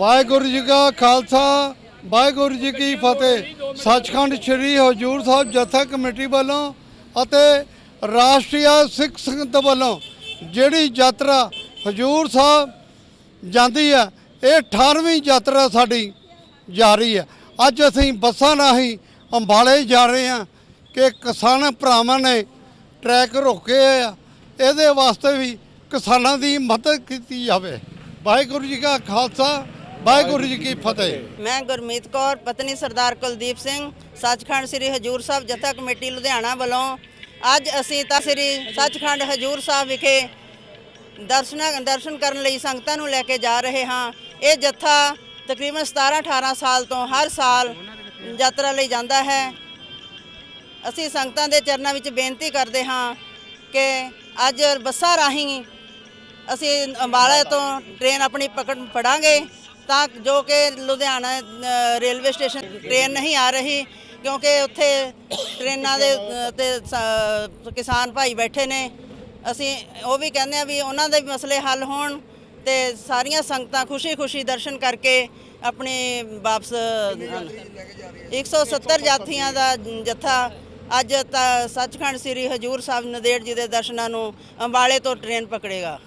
ਵਾਹਿਗੁਰੂ ਜੀ ਕਾ ਖਾਲਸਾ, ਵਾਹਿਗੁਰੂ ਜੀ ਕੀ ਫਤਿਹ। ਸੱਚਖੰਡ ਸ੍ਰੀ ਹਜੂਰ ਸਾਹਿਬ ਜਥਾ ਕਮੇਟੀ ਵੱਲੋਂ ਅਤੇ ਰਾਸ਼ਟਰੀ ਸਿੱਖ ਸੰਗਤ ਵੱਲੋਂ ਜਿਹੜੀ ਯਾਤਰਾ ਹਜੂਰ ਸਾਹਿਬ ਜਾਂਦੀ ਹੈ ਇਹ 18ਵੀਂ ਯਾਤਰਾ ਸਾਡੀ ਜਾ ਰਹੀ ਹੈ ਅੱਜ ਅਸੀਂ ਬੱਸਾਂ ਰਾਹੀਂ ਅੰਬਾਲੇ ਜਾ ਰਹੇ ਹਾਂ ਕਿ ਕਿਸਾਨ ਭਰਾਵਾਂ ਨੇ ਟਰੈਕ ਰੋਕੇ ਆ। ਇਹਦੇ ਵਾਸਤੇ ਵੀ ਕਿਸਾਨਾਂ ਦੀ ਮਦਦ ਕੀਤੀ ਜਾਵੇ। ਵਾਹਿਗੁਰੂ ਜੀ ਕਾ ਖਾਲਸਾ ਵਾਹਿਗੁਰੂ ਜੀ ਕੀ ਫਤਿਹ। ਮੈਂ ਗੁਰਮੀਤ ਕੌਰ, ਪਤਨੀ ਸਰਦਾਰ ਕੁਲਦੀਪ ਸਿੰਘ, ਸੱਚਖੰਡ ਸ੍ਰੀ ਹਜੂਰ ਸਾਹਿਬ ਜਥਾ ਕਮੇਟੀ ਲੁਧਿਆਣਾ ਵੱਲੋਂ ਅੱਜ ਅਸੀਂ ਤਾਂ ਸ੍ਰੀ ਸੱਚਖੰਡ ਹਜੂਰ ਸਾਹਿਬ ਵਿਖੇ ਦਰਸ਼ਨਾਂ, ਦਰਸ਼ਨ ਕਰਨ ਲਈ ਸੰਗਤਾਂ ਨੂੰ ਲੈ ਕੇ ਜਾ ਰਹੇ ਹਾਂ। ਇਹ ਜਥਾ ਤਕਰੀਬਨ 17 18 ਸਾਲ ਤੋਂ ਹਰ ਸਾਲ ਯਾਤਰਾ ਲਈ ਜਾਂਦਾ ਹੈ। ਅਸੀਂ ਸੰਗਤਾਂ ਦੇ ਚਰਨਾਂ ਵਿੱਚ ਬੇਨਤੀ ਕਰਦੇ ਹਾਂ ਕਿ ਅੱਜ ਬੱਸਾਂ ਰਾਹੀਂ ਅਸੀਂ ਅੰਬਾਲਾ ਤੋਂ ਟ੍ਰੇਨ ਆਪਣੀ ਪਕੜ, ਫੜਾਂਗੇ। ਤਾਂ ਜੋ ਕਿ ਲੁਧਿਆਣਾ ਰੇਲਵੇ ਸਟੇਸ਼ਨ ਟ੍ਰੇਨ ਨਹੀਂ ਆ ਰਹੀ ਕਿਉਂਕਿ ਉੱਥੇ ਟ੍ਰੇਨਾਂ ਦੇ ਅ, ਤੇ ਕਿਸਾਨ ਭਾਈ ਬੈਠੇ ਨੇ ਅਸੀਂ ਉਹ ਵੀ ਕਹਿੰਦੇ ਆ ਵੀ ਉਹਨਾਂ ਦੇ ਵੀ ਮਸਲੇ ਹੱਲ ਹੋਣ ਤੇ ਸਾਰੀਆਂ ਸੰਗਤਾਂ ਖੁਸ਼ੀ-ਖੁਸ਼ੀ ਦਰਸ਼ਨ ਕਰਕੇ ਆਪਣੇ ਵਾਪਸ ਆਉਣ। 170 ਜਾਤੀਆਂ ਦਾ ਜਥਾ ਅੱਜ ਤਾਂ ਸੱਚਖੰਡ ਸ੍ਰੀ ਹਜੂਰ ਸਾਹਿਬ ਨੰਦੇੜ ਜੀ ਦੇ ਦਰਸ਼ਨਾਂ ਨੂੰ ਅੰਬਾਲੇ ਤੋਂ ਟ੍ਰੇਨ ਪਕੜੇਗਾ